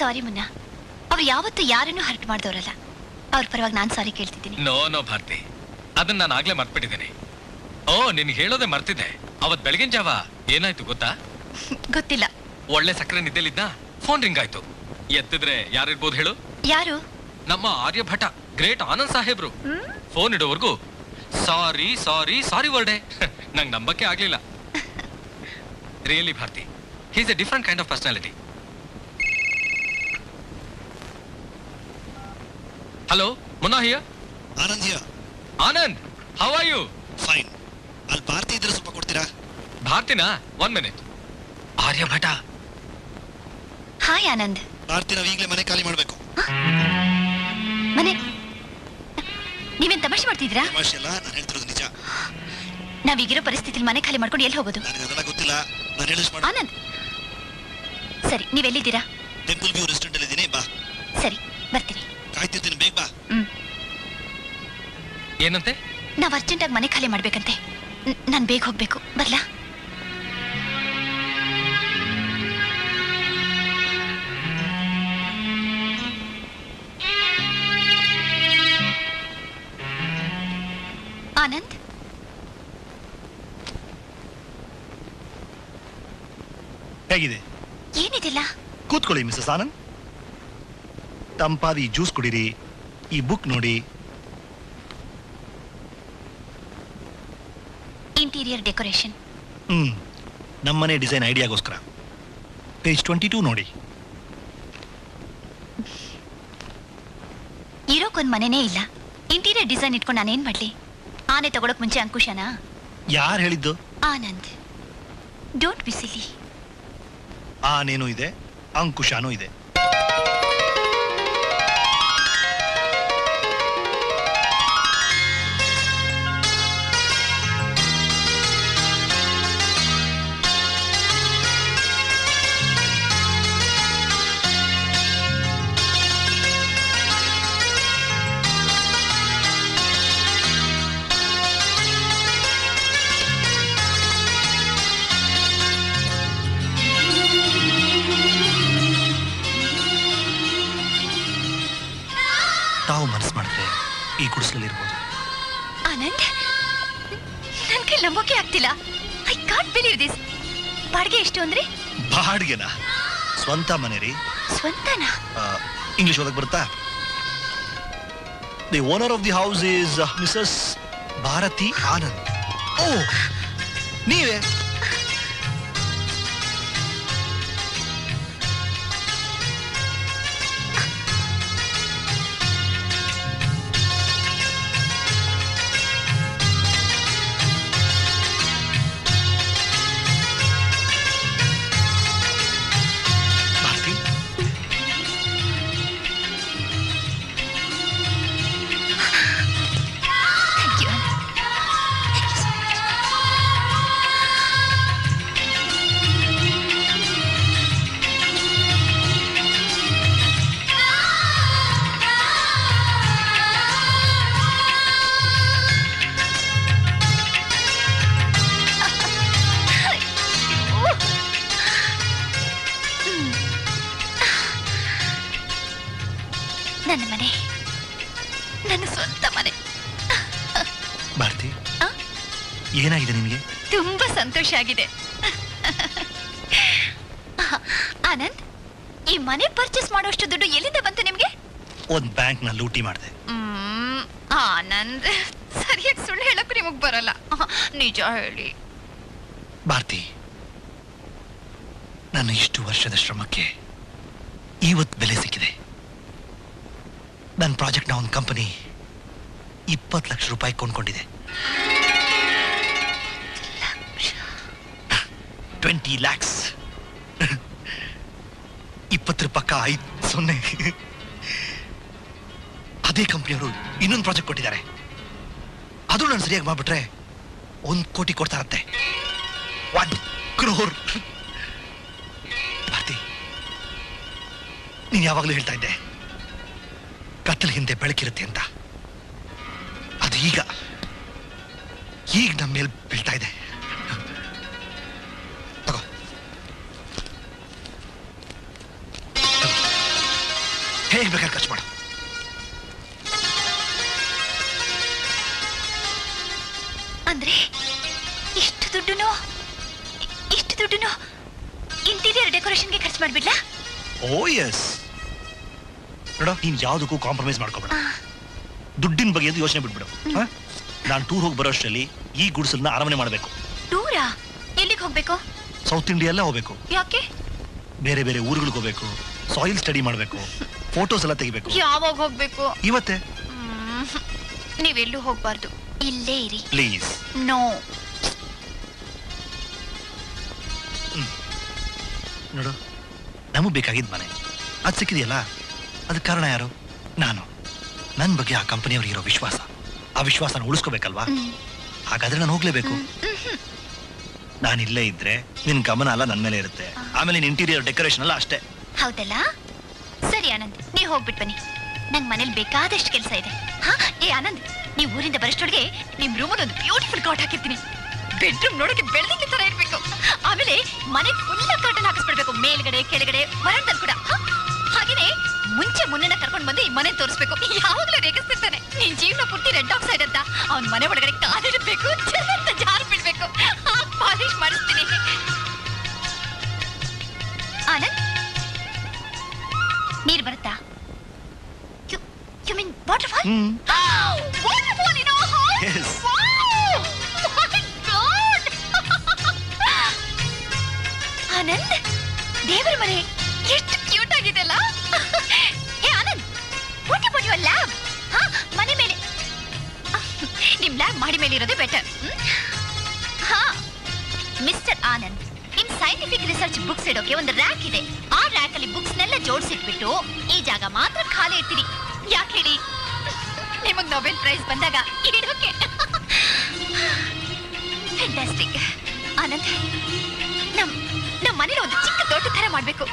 ಸಾರಿ ಮುನ್ನ. ಅವ್ರು ಯಾವತ್ತೂ ಯಾರನ್ನು ಹರ್ಟ್ ಮಾಡಿದವರಲ್ಲ. ಅವ್ರ ಪರವಾಗಿ ನಾನು ಸಾರಿ ಕೇಳ್ತಿದ್ದೀನಿ. No no Bharati. ಅದನ್ನ ನಾನು ಆಗ್ಲೇ ಮರ್ತ್ಬಿಟ್ಟಿದ್ದೀನಿ. ಓ ನಿನ್ ಹೇಳೋದೇ ಮರ್ತಿದ್ದೆ. ಅವತ್ ಬೆಳಗಿನ ಜಾವ ಏನಾಯ್ತು ಗೊತ್ತಾ? ಗೊತ್ತಿಲ್ಲ. ಒಳ್ಳೆ ಸಕ್ಕರೆ ನಿದ್ದೆಲಿದ್ದ ಫೋನ್ ರಿಂಗ್ ಆಯ್ತು. ಎತ್ತಿದ್ರೆ ಯಾರಿರ್ಬೋದು ಹೇಳು? ಯಾರು? ನಮ್ಮ ಆರ್ಯಭಟ ಗ್ರೇಟ್ ಆನಂದ್ ಸಾಹೇಬ್ರು. ಫೋನ್ ಇಡೋವರೆಗೂ ಸಾರಿ ಸಾರಿ ಸಾರಿ ವರ್ಡೆ. ನಂಗೆ ನಂಬಕ್ಕೆ ಆಗ್ಲಿಲ್ಲ. Really Bharati he's a different kind of personality hello Munna here Anand here Anand how are you fine ಅಲ್ಲಿ ಭಾರತಿ ಇದ್ರೆ ಸ್ವಲ್ಪ ಕೊಡ್ತೀರಾ? ಭಾರತಿನಾ? One minute Aryabhata hi Anand Bharati ನಾವು ಈಗಲೇ ಮನೆ ಖಾಲಿ ಮಾಡಬೇಕು. ಮನೆ? ನೀವೇನ್ ತಮಾಷೆ ಮಾಡ್ತಿದ್ದೀರಾ? ತಮಾಷೆ ಅಲ್ಲ ನಾನು ಹೇಳ್ತಿರೋದು ನಿಜ. ನಾವೀಗಿರೋ ಪರಿಸ್ಥಿತಿಲಿ ಮನೆ ಖಾಲಿ ಮಾಡ್ಕೊಂಡು ಎಲ್ಲಿ ಹೋಗೋದು? ನನಗೆ ಅದೆಲ್ಲ ಗೊತ್ತಿಲ್ಲ. ನಾನು ಹೇಳಿಸ್ ಮಾಡು. ಆನಂದ್. ಸರಿ ನೀವೆಲ್ಲಿದ್ದೀರಾ ಟೆಂಪಲ್ ವ್ಯೂ ರೆಸ್ಟೋರೆಂಟ್ ಏನಂತೆ? ನಾವ್ ಅರ್ಜೆಂಟಾಗಿ ಮನೆ ಖಾಲಿ ಮಾಡ್ಬೇಕಂತೆ. ನಾನ್ ಬೇಗ ಹೋಗ್ಬೇಕು. ಬರ್ಲಾ? ಆನಂದ್? ಹೇಗಿದೆ? ಏನಿದಿಲ್ಲ. ಕೂತ್ಕೊಳ್ಳಿ ಮಿಸಸ್ ಆನಂದ್. ತಂಪಾದ ಈ ಜ್ಯೂಸ್ ಕುಡಿರಿ. ಈ ಬುಕ್ ನೋಡಿ ಇಂಟೀರಿಯರ್ ಡೆಕೋರೇಷನ್ ಹ್ಮ್ ನಮ್ಮನೆ ಡಿಸೈನ್ ಐಡಿಯಾಗೋಸ್ಕರ. ಪೇಜ್ ಟ್ವೆಂಟಿ ಟೂ ನೋಡಿ. ಇರೋಕೊಂದ್ ಮನೆನೇ ಇಲ್ಲ. ಇಂಟೀರಿಯರ್ ಡಿಸೈನ್ ಇಟ್ಕೊಂಡು ನಾನೇನ್ ಮಾಡ್ಲಿ? ಆನೆ ತಗೊಳಕ್ ಮುಂಚೆ ಅಂಕುಶನಾ? ಯಾರು ಹೇಳಿದ್ದು? ಆನಂದ್. ಡೋಂಟ್ ಬಿಸಿಲಿ ಆನೇನೂ ಇದೆ ಅಂಕುಶನೂ ಇದೆ. ನಂಬೋಕೆ ಆಗ್ತಿಲ್ಲ? ಐ ಕಾಂಟ್ ಬಿಲೀವ್ ದಿಸ್ ಬಾಡಿಗೆ ಎಷ್ಟು ಅಂದ್ರೆ? ಬಾಡಿಗೆನ? ಸ್ವಂತ ಮನೆ ರೀ. ಸ್ವಂತನಾ? ಇಂಗ್ಲಿಷ್ ಓದಕ್ ಬರುತ್ತಾ? The owner of the house is Mrs Bharati Anand. ಓ ನೀವೇ? ಏನಾಗಿದೆ ನಿಮಗೆ? ತುಂಬಾ ಸಂತೋಷ ಆಗಿದೆ. ಆನಂದ್ ಈ ಮನೆ ಪರ್ಚೇಸ್ ಮಾಡೋಷ್ಟು ದುಡ್ಡು ಎಲ್ಲಿಂದ ಬಂತು ನಿಮ್ಗೆ? ಒಂದ್ ಬ್ಯಾಂಕ್ನ ಲೂಟಿ ಮಾಡಿದೆ. ಆನಂದ್ ಸರಿಯಾಗಿ ಸುಳ್ಳು ಹೇಳಕ್ಕೂ ನಿಮಗ್ ಬರಲ್ಲ. ನಿಜ ಹೇಳಿ. ಭಾರತಿ ನನ್ನ ಇಷ್ಟು ವರ್ಷದ ಶ್ರಮಕ್ಕೆ ಇವತ್ತು ಬೆಲೆ ಸಿಕ್ಕಿದೆ. ನನ್ನ ಪ್ರಾಜೆಕ್ಟ್ನ ಒಂದು ಕಂಪನಿ ಇಪ್ಪತ್ತು ಲಕ್ಷ ರೂಪಾಯಿ ಕೊಂಡ್ಕೊಂಡಿದೆ. ಟ್ವೆಂಟಿ ಲ್ಯಾಕ್ಸ್ ಇಪ್ಪತ್ತರ ಪಕ್ಕ ಐದು ಸೊನ್ನೆ. ಅದೇ ಕಂಪ್ನಿಯವರು ಇನ್ನೊಂದು ಪ್ರಾಜೆಕ್ಟ್ ಕೊಟ್ಟಿದ್ದಾರೆ. ಅದು ನಾನು ಸರಿಯಾಗಿ ಮಾಡ್ಬಿಟ್ರೆ ಒಂದು ಕೋಟಿ ಕೊಡ್ತಾರಂತೆ. ಒನ್ ಕ್ರೋರ್ ಭಾರತಿ, ನೀನ್ ಯಾವಾಗಲೂ ಹೇಳ್ತಾ ಇದ್ದೆ, ಕತ್ತಲ ಹಿಂದೆ ಬೆಳಕಿರುತ್ತೆ ಅಂತ. ಅದು ಈಗ ಈಗ ನಮ್ಮ ಮೇಲೆ ಬೀಳ್ತಾ ಇದೆ. ಹೇಗೆ ಬೇಕಾದ್ರೆ ಖರ್ಚು ಮಾಡು. ಅಂದ್ರೆ ಇಷ್ಟು ದುಡ್ಡುನು? ಇಷ್ಟು ದುಡ್ಡುನು? ಇಂಟೀರಿಯರ್ ಡೆಕೋರೇಷನ್ಗೆ ಖರ್ಚು ಮಾಡ್ಬಿಡ್ಲಾ? ಓ ಎಸ್. ನೋಡ ನೀನ್ ಯಾವ್ದಕ್ಕೂ ಕಾಂಪ್ರಮೈಸ್ ಮಾಡ್ಕೋಬೇಡ. ದುಡ್ಡಿನ ಬಗ್ಗೆ ಯೋಚನೆ ಬಿಟ್ಬಿಡು. ನಾನು ಟೂರ್ ಹೋಗಿ ಬರೋ ಅಷ್ಟರಲ್ಲಿ ಈ ಗುಡಿಸಲನ್ನ ಅರಮನೆ ಮಾಡಬೇಕು. ಟೂರಾ? ಎಲ್ಲಿಗೆ ಹೋಗ್ಬೇಕು? ಸೌತ್ ಇಂಡಿಯಾ ಎಲ್ಲ ಹೋಗ್ಬೇಕು. ಯಾಕೆ? ಬೇರೆ ಬೇರೆ ಊರುಗಳಿಗೆ ಹೋಗ್ಬೇಕು. ಸಾಯಿಲ್ ಸ್ಟಡಿ ಮಾಡಬೇಕು. ಫೋಟೋಸ್ ಎಲ್ಲ ತೆಗಿಬೇಕು. ಯಾವಾಗ ಹೋಗ್ಬೇಕು? ಇವತ್ತೆ. ನೀವೆಲ್ಲೂ ಹೋಗ್ಬಾರ್ದು. ಇಲ್ಲೇ ಇರಿ. ಪ್ಲೀಸ್. ನೋ. ನೋಡು ನಮಗ್ ಬೇಕಾಗಿದ್ ಮನೆ. ಅದು ಸಿಕ್ಕಿದೆಯಲ್ಲ? ಅದಕ್ಕೆ ಕಾರಣ ಯಾರು? ನಾನು. ನನ್ನ ಬಗ್ಗೆ ಆ ಕಂಪನಿಯವ್ರಿಗೆ ಇರೋ ವಿಶ್ವಾಸ. ಆ ವಿಶ್ವಾಸನ ಉಳಿಸ್ಕೋಬೇಕಲ್ವಾ? ಹಾಗಾದ್ರೆ ನಾನು ಹೋಗ್ಲೇಬೇಕು. ನಾನು ಇಲ್ಲೇ ಇದ್ರೆ ನಿನ್ ಗಮನ ಅಲ್ಲ ನನ್ನ ಮೇಲೆ ಇರುತ್ತೆ. ಆಮೇಲೆ ನಿನ್ ಇಂಟೀರಿಯರ್ ಡೆಕೋರೇಷನ್ ಅಲ್ಲ ಅಷ್ಟೇ. ಹೌದಲ್ಲ? ಸರಿ ಆನಂದ್. ನೀವ್ ಹೋಗ್ಬಿಟ್ ಬನ್ನಿ. ನಂಗ್ ಮನೇಲಿ ಬೇಕಾದಷ್ಟು ಕೆಲಸ ಇದೆ. ಹಾ, ಏ ಆನಂದ್, ನೀವು ಊರಿಂದ ಬರಷ್ಟೊಳಗೆ ನಿಮ್ ರೂಮಲ್ಲಿ ಒಂದು ಬ್ಯೂಟಿಫುಲ್ ಕಾಟ್ ಹಾಕಿರ್ತೀನಿ. ಬೆಡ್ರೂಮ್ ನೋಡಕ್ಕೆ ಬೆಳೆದಂಗೆ ತರ ಇರ್ಬೇಕು. ಆಮೇಲೆ ಮನೆ ಫುಲ್ಲ ಕಾಟನ್ ಹಾಕಿಸ್ಬಿಡ್ಬೇಕು. ಮೇಲ್ಗಡೆ, ಕೆಳಗಡೆ ಮರಂತ ಕೂಡ? ಹಾಗೇನೆ ಮುಂಚೆ ಮುನ್ನ ಕರ್ಕೊಂಡು ಬಂದು ಈ ಮನೆ ತೋರಿಸ್ಬೇಕು. ಯಾವಾಗ್ಲೂ ರೇಗಿಸ್ತಿರ್ತಾನೆ. ನಿನ್ ಜೀವನ ಪೂರ್ತಿ ರೆಡ್ ಆಕ್ಸೈಡ್ ಅಂತ. ಅವ್ನ್ ಮನೆ ಒಳಗಡೆ ಕಾಲಿಡಬೇಕು ಜಾರು ಜಾರ್ ಬಿಡ್ಬೇಕು. ಪಾಲಿಶ್ ಮಾಡಿಸ್ತೀನಿ. ಆನಂದ್, ನೀರ್ ಬರುತ್ತಾ? Fall hmm water fall in our Yes. Anand ದೇವರ ಮನೆ ಎಷ್ಟು ಕ್ಯೂಟ್ ಆಗಿದೆ ಅಲ್ಲ ಏ Anand what about your lab ಹಾ ಮನೆ ಮೇಲೆ. ನಿಮ್ಮ ಲ್ಯಾಬ್ ಮಾಡಿ ಮೇಲೆ ಇರೋದೇ ಬೆಟರ್ ಹಾ ಮಿಸ್ಟರ್ ಆನಂದ್ ನಿಮ್ ಸೈಂಟಿಫಿಕ್ ರಿಸರ್ಚ್ ಬುಕ್ಸ್ ಇಡೋಕೆ ಒಂದು ರ್ಯಾಕ್ ಇದೆ. ಆ ರ್ಯಾಕ್ ಅಲ್ಲಿ ಬುಕ್ಸ್ ನೆಲ್ಲ ಜೋಡಿಸಿಟ್ಬಿಟ್ಟು ಈ ಜಾಗ ಮಾತ್ರ ಖಾಲಿ ಇರ್ತೀರಿ ಯಾಕೆ ಹೇಳಿ? ನಿಮಗ್ ನೊಬೆಲ್ ಪ್ರೈಸ್ ಬಂದಾಗ ಇಡೋಕೆ ಫ್ಯಾಂಟಾಸ್ಟಿಕ್ ಆನಂದ್, ನಮ್ ನಮ್ಮ ಮನೇಲಿ ಒಂದು ಚಿಕ್ಕ ತೋಟ ಥರ ಮಾಡಬೇಕು.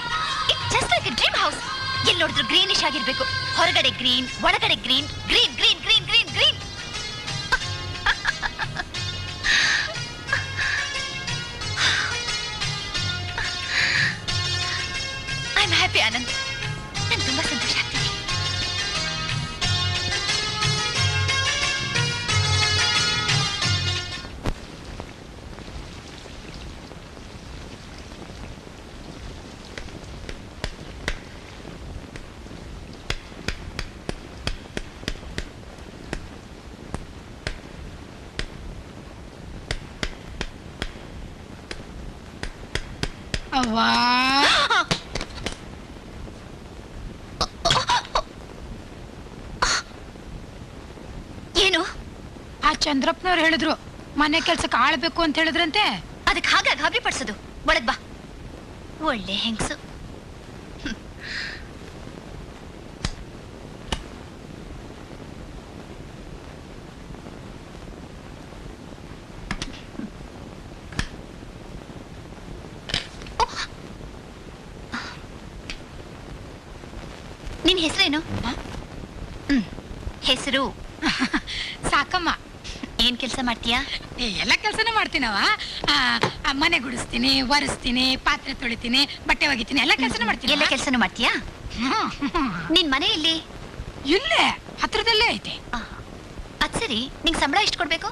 It just like dream house ಎಲ್ಲಿ ನೋಡಿದ್ರು ಗ್ರೀನಿಶ್ ಆಗಿರ್ಬೇಕು. ಹೊರಗಡೆ ಗ್ರೀನ್ ಒಳಗಡೆ ಗ್ರೀನ್ ಗ್ರೀನ್ ಗ್ರೀನ್ ಏನು? ಆ ಚಂದ್ರಪ್ಪನವ್ರು ಹೇಳಿದ್ರು ಮನೆ ಕೆಲ್ಸಕ್ಕೆ ಆಳ್ಬೇಕು ಅಂತ ಹೇಳಿದ್ರಂತೆ. ಅದಕ್ಕೆ ಹಾಗಾಗಿ ಗಾಬರಿ ಪಡಿಸೋದು ಒಳಗ್ ಬಾ. ಒಳ್ಳೆ ಹೆಂಗಸು. ಹೆಸರೇನು? ಹೆಸರು. ಸಾಕಮ್ಮ. ಏನ್ ಕೆಲಸ ಮಾಡ್ತೀಯಾ? ಎಲ್ಲ ಕೆಲಸನೂ ಮಾಡ್ತೀನವ ಮನೆ ಗುಡಿಸ್ತೀನಿ ಒರೆಸ್ತೀನಿ ಪಾತ್ರೆ ತೊಳಿತೀನಿ ಬಟ್ಟೆ ಒಗಿತೀನಿ ಎಲ್ಲ ಕೆಲಸನೂ ಮಾಡ್ತೀನಿ ಎಲ್ಲ ಕೆಲಸನೂ ಮಾಡ್ತೀಯಾ. ನಿನ್ ಮನೆ ಇಲ್ಲಿ ಇಲ್ಲೇ ಹತ್ರದಲ್ಲೇ ಐತೆ. ಅದ್ ಸರಿ. ನಿಂಗ್ ಸಂಬಳ ಎಷ್ಟು ಕೊಡ್ಬೇಕು?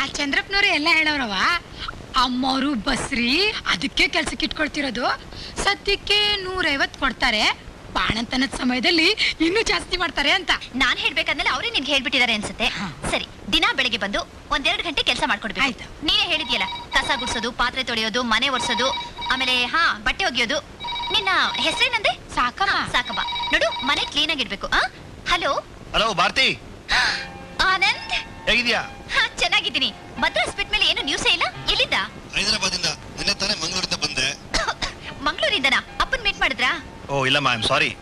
ಆ ಚಂದ್ರಪ್ಪನವ್ರು ಎಲ್ಲ ಹೇಳೋರವ ಅಮ್ಮವರು ಬಸ್ರಿ ಅದಕ್ಕೆ ಕೆಲ್ಸಕ್ಕೆ ಇಟ್ಕೊಳ್ತಿರೋದು. ಸದ್ಯಕ್ಕೆ ನೂರೈವತ್ತು ಕೊಡ್ತಾರೆ. ಬಾಣಂತನದ ಸಮಯದಲ್ಲಿ ಇನ್ನೂ ಜಾಸ್ತಿ ಮಾಡ್ತಾರೆ ಅಂತ. ನಾನ್ ಹೇಳ್ಬೇಕಂದ್ರೆ ಅವರೇ ನಿನ್ಗೆ ಹೇಳ್ಬಿಟ್ಟಿದ್ದಾರೆ ಅನ್ಸುತ್ತೆ. ಹಾ. ಸರಿ ದಿನ ಬೆಳಿಗ್ಗೆ ಬಂದು ಒಂದೆರಡು ಗಂಟೆ ಕೆಲಸ ಮಾಡ್ಕೊಡ್ಬೇಕು. ಆಯ್ತು. ನೀನೇ ಹೇಳಿದ್ಯಲ್ಲ ಕಸ ಗುಡ್ಸೋದು ಪಾತ್ರೆ ತೊಳೆಯೋದು ಮನೆ ಒರೆಸೋದು ಆಮೇಲೆ ಹಾ ಬಟ್ಟೆ ಒಗೆಯೋದು. ನಿನ್ನ ಹೆಸರೇನಂದೆ ಸಾಕಮ್ಮ. ಸಾಕಮ್ಮ. ನೋಡು ಮನೆ ಕ್ಲೀನ್ ಆಗಿರ್ಬೇಕು. ಆ? ಹಲೋ? ಹಲೋ ಭಾರತಿ. ಆನಂದ್? ಹೇಗಿದ್ಯಾ ಹಾ ಚೆನ್ನಾಗಿದ್ದೀನಿ. ಮದ್ರಾಸ್ ಬಿಟ್ಮೇಲೆ ಏನು ನ್ಯೂಸೇ ಇಲ್ಲ? ಎಲ್ಲಿದ್ದ? ಹೈದರಾಬಾದಿಂದ ನಿನ್ನೆ ತಾನೇ ಮಂಗಳೂರಿಂದ ಬಂದೆ. ಮಂಗಳೂರಿಂದನಾ? ಅಪ್ಪನ್ ಮೀಟ್ ಮಾಡಿದ್ರಾ? ಓ ಇಲ್ಲ ಮ್ಯಾಮ್ ಸಾರಿ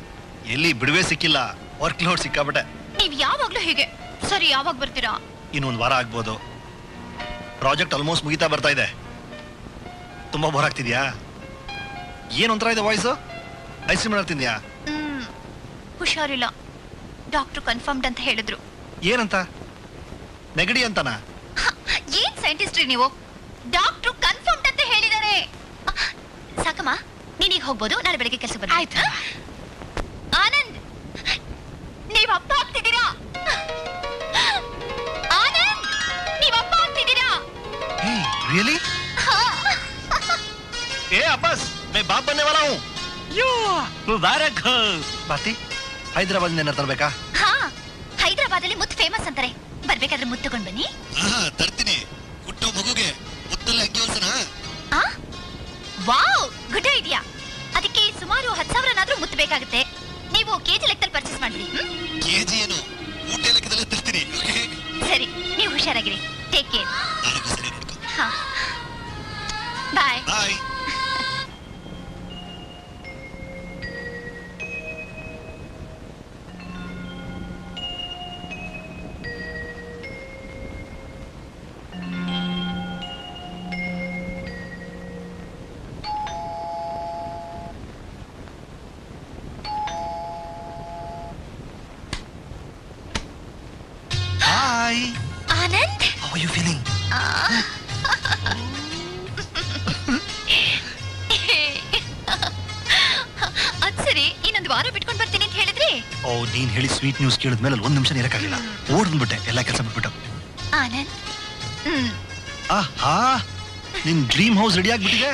ಎಲ್ಲಿ ಬಿಡುವೆ ಸಿಕ್ಕಿಲ್ಲ ವರ್ಕ್ ಲೋಡ್ ಸಿಕ್ಕಾಬಿಟ್ಟೆ ನೀವ್ ಯಾವಾಗ್ಲೂ ಹೀಗೆ? ಸರಿ ಯಾವಾಗ ಬರ್ತೀರಾ? ಇನ್ನೊಂದು ವಾರ ಆಗ್ಬೋದು. ಪ್ರಾಜೆಕ್ಟ್ ಆಲ್ಮೋಸ್ಟ್ ಮುಗಿತಾ ಬರ್ತಾ ಇದೆ. ತುಂಬಾ ಬೋರ್ ಆಗ್ತಿದ್ಯಾ? ಏನ್ ಒಂಥರ ಇದೆ ವಾಯ್ಸು ಐಸ್ ಕ್ರೀಮ್ ತಿಂದ್ಯಾ? ಹ್ಮ್ ಹುಷಾರಿಲ್ಲ. ಡಾಕ್ಟರ್ ಕನ್ಫರ್ಮ್ಡ್ ಅಂತ ಹೇಳಿದ್ರು. ಏನಂತ? ನೆಗಡಿ ಅಂತನಾ? ಹ, ಏನ್ ಸೈಂಟಿಸ್ಟ್ ನೀವು? ಡಾಕ್ಟರ್ ಕನ್ಫರ್ಮ್ಡ್ ಅಂತ ಹೇಳಿದ್ದಾರೆ ಸಾಕಮ್ಮ ಹೋಗ್ಬೋದು ನಾಳೆ ಬೆಳಿಗ್ಗೆ ಕೆಲಸ ಬರ್ತೀನಿ ಆಯ್ತು ನೀವ್ ಅಪ್ಪ ಆಗ್ತಿದ್ದೀರಾ ಆನಂದ್ ನೀವ್ ಅಪ್ಪ ಆಗ್ತಿದ್ದೀರಾ हे रियली ए अब्बास मैं बाप बनने वाला हूँ ಯೋ मुबारक हो ಬಾತಿ ಹೈದರಾಬಾದ್ ಏನಾರು ತರಬೇಕಾ ಹಾ ಹೈದರಾಬಾದ್ ಅಲ್ಲಿ ಮುತ್ತು ಫೇಮಸ್ ಅಂತಾರೆ ಬರ್ಬೇಕಾದ್ರೆ ಮುತ್ತು ತಗೊಂಡ್ ಬನ್ನಿ ಆಹಾ ತರ್ತೀನಿ ಹತ್ತು ಸಾವಿರನಾದ್ರೂ ಮುತ್ತು ಬೇಕಾಗುತ್ತೆ ನೀವು ಕೆಜಿ ಲೆಕ್ಕದಲ್ಲಿ ಪರ್ಚೇಸ್ ಮಾಡ್ಬಿಡಿ ಹ್ಮ್? ಕೆಜಿ ಏನು ಊಟ ಲೆಕ್ಕದಲ್ಲೇ ತರ್ತೀನಿ. ಸರಿ ನೀವು ಹುಷಾರಾಗಿರಿ. ಆರ್ ಯು ಫೀಲಿಂಗ್ ಆ. ಅದ್ ಸರಿ ಇನ್ನೊಂದು ವಾರ ಬಿಟ್ಕೊಂಡ್ ಬರ್ತೀನಿ ಅಂತ ಹೇಳಿದ್ರಿ? ಓ ನೀನ್ ಹೇಳಿ ಸ್ವೀಟ್ ನ್ಯೂಸ್ ಕೇಳಿದ್ಮೇಲೆ ಒಂದ್ ನಿಮಿಷ ಇರಕ್ಕಾಗಿಲ್ಲ ಓಡ್ ಬಂದ್ಬಿಟ್ಟೆ ಎಲ್ಲ ಕೆಲಸ ಬಿಟ್ಬಿಟ್ಟು. ಆನಂದ್? ಆಹಾ ನಿನ್ ಡ್ರೀಮ್ ಹೌಸ್ ರೆಡಿ ಆಗ್ಬಿಟ್ಟಿದೆ?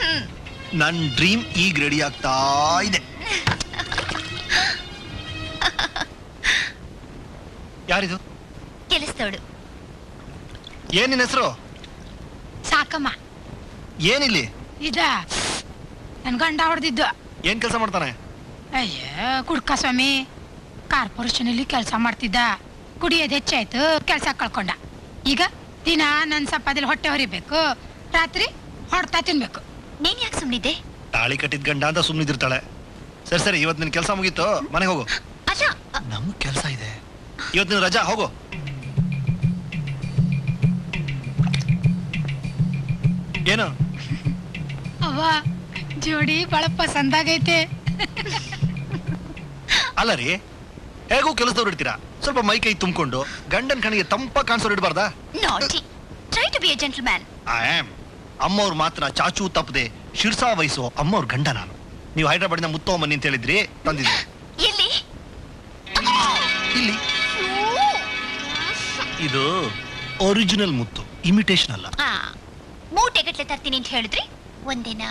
ಹ್ಮ್. ನನ್ ಡ್ರೀಮ್ ಈಗ ರೆಡಿ ಆಗ್ತಾ ಇದೆ. ಯಾರಿದು? ಕೆಲಸದವಳು ಏನ್ ನಿನ್ ಹೆಸರು? ಸಾಕಮ್ಮ. ಏನಿಲ್ಲಿ? ಇದ ನನ್ ಗಂಡ ಹೊಡೆದಿದ್ದು. ಏನ್ ಕೆಲಸ ಮಾಡ್ತಾನೆ? ಅಯ್ಯ ಕುಡ್ಕ ಸ್ವಾಮಿ. ಕಾರ್ಪೊರೇಷನಲ್ಲಿ ಕೆಲಸ ಮಾಡ್ತಿದ್ದ. ಕುಡಿಯೋದ್ ಹೆಚ್ಚಾಯ್ತು ಕೆಲಸ ಕಳ್ಕೊಂಡ. ಈಗ ದಿನ ನನ್ ಸಪ್ಪದಲ್ಲಿ ಹೊಟ್ಟೆ ಹೊರಿಬೇಕು. ರಾತ್ರಿ ಹೊಡ್ತಾ ತಿನ್ಬೇಕು. ನೀನ್ ಯಾಕೆ ಸುಮ್ನಿದ್ದೆ? ತಾಳಿ ಕಟ್ಟಿದ್ ಗಂಡ ಅಂತ ಸುಮ್ಮನಿದ್ದಿರ್ತಾಳೆ ಸರಿ ಸರಿ ಇವತ್ತು ನಿನ್ ಕೆಲಸ ಮುಗೀತು. ಮನೆಗೆ ಹೋಗು. ನಮ್ ಕೆಲಸ ಇದೆ. ಇವತ್ತು ನೀನು ರಜಾ ಹೋಗು. ಏನು? ಅವ್ವ ಜೋಡಿ ಬಳಪ್ಪ ಸಂದಾಗೈತೆ ಅಲ್ಲ ರೀ ಹೇಗೂ ಕೆಲಸದವ್ರು ಇಡ್ತೀರಾ ಸ್ವಲ್ಪ ಮೈ ಕೈ ತುಂಬಿಕೊಂಡು ಗಂಡನ ಕಣಿಗೆ ತಂಪ ಕಾಣಿಸೋರು ಇಡಬಾರ್ದಾ? Naughty try to be a gentleman I am ಅಮ್ಮವ್ರು ಮಾತ್ರ ಚಾಚು ತಪ್ಪದೆ ಶಿರ್ಸಾ ವಹಿಸೋ ಅಮ್ಮವ್ರ ಗಂಡ ನಾನು. ನೀವು ಹೈದ್ರಾಬಾದ್ನ ಮುತ್ತೋ ಮನಿ ಅಂತ ಹೇಳಿದ್ರಿ ತಂದಿದ್ದೆ. ಎಲ್ಲಿ? ಇಲ್ಲಿ. ಇದು ಒರಿಜಿನಲ್ ಮುತ್ತು ಇಮಿಟೇಷನ್ ಅಲ್ಲ. ಮೂಟೆಗಟ್ಲೆ ತರ್ತೀನಿ ಅಂತ ಹೇಳಿದ್ರಿ? ಒಂದಿನ?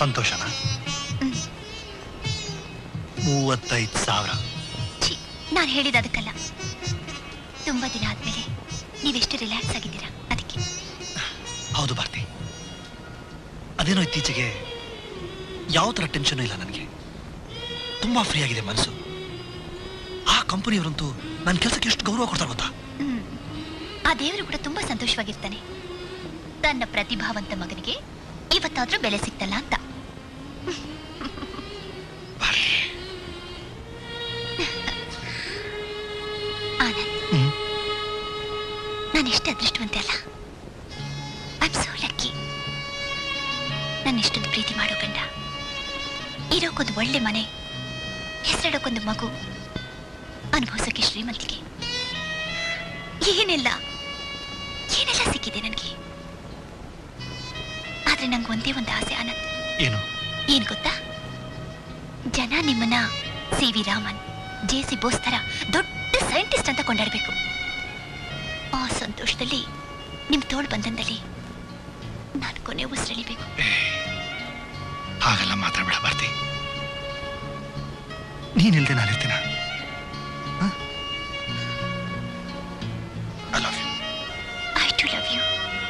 ಸಂತೋಷನಾ? ಮೂವತ್ತೈದು ಸಾವಿರ. ಛೀ ನಾನು ಹೇಳಿದ ಅದಕ್ಕಲ್ಲ. ತುಂಬಾ ದಿನ ಆದ್ಮೇಲೆ ನೀವೆಷ್ಟು ರಿಲ್ಯಾಕ್ಸ್ ಆಗಿದ್ದೀರಾ? ಅದಕ್ಕೆ. ಹೌದು ಭಾರತಿ. ಅದೇನೋ ಇತ್ತೀಚೆಗೆ ಯಾವ ಥರ ಟೆನ್ಷನ್ ಇಲ್ಲ ನನಗೆ. ತುಂಬಾ ಫ್ರೀ ಆಗಿದೆ ಮನಸ್ಸು. ಆ ಕಂಪನಿಯವರಂತೂ ನನ್ನ ಕೆಲಸಕ್ಕೆ ಎಷ್ಟು ಗೌರವ ಕೊಡ್ತಾರೆ ಗೊತ್ತಾ? ಆ ದೇವರು ಕೂಡ ತುಂಬಾ ಸಂತೋಷವಾಗಿರ್ತಾನೆ. ತನ್ನ ಪ್ರತಿಭಾವಂತ ಮಗನಿಗೆ ಇವತ್ತಾದ್ರೂ ಬೆಲೆ ಸಿಕ್ತಲ್ಲ ಅಂತ. ನಾನು ಎಷ್ಟು ಅದೃಷ್ಟವಂತೆ ಅಲ್ಲ. ಐ ಸೋ ಲಕ್ಕಿ ನನ್ನ ಇಷ್ಟೊಂದು ಪ್ರೀತಿ ಮಾಡೋ ಗಂಡ. ಇರೋಕ್ಕೊಂದು ಒಳ್ಳೆ ಮನೆ ಹೆಸರಿಡೋಕ್ಕೊಂದು ಮಗು ಅನುಭವಿಸೋಕೆ ಶ್ರೀಮಂತಿಗೆ ಏನಿಲ್ಲ. ಏನೆಲ್ಲ ಸಿಕ್ಕಿದೆ ನನಗೆ? ಆದ್ರೆ ನಂಗೆ ಒಂದೇ ಒಂದು ಆಸೆ ಆನಂದ್. ಏನು? ಏನ್ ಗೊತ್ತಾ? ಜನ ನಿಮ್ಮನ್ನ C V Raman, J C Bose ತರ ದೊಡ್ಡ ಸೈಂಟಿಸ್ಟ್ ಅಂತ ಕೊಂಡಾಡ್ಬೇಕು. ಆ ಸಂತೋಷದಲ್ಲಿ ನಿಮ್ ತೋಳ್ ಬಂದಂದಲ್ಲಿ ನಾನು ಕೊನೆ ಉಸಿರೆಳಿಬೇಕು ಹಾಗೆಲ್ಲ ಮಾತಾಡ್ಬಿಡ ಬರ್ತಿ ನೀನಿಲ್ದೆ ನಾನಿರ್ತೀನ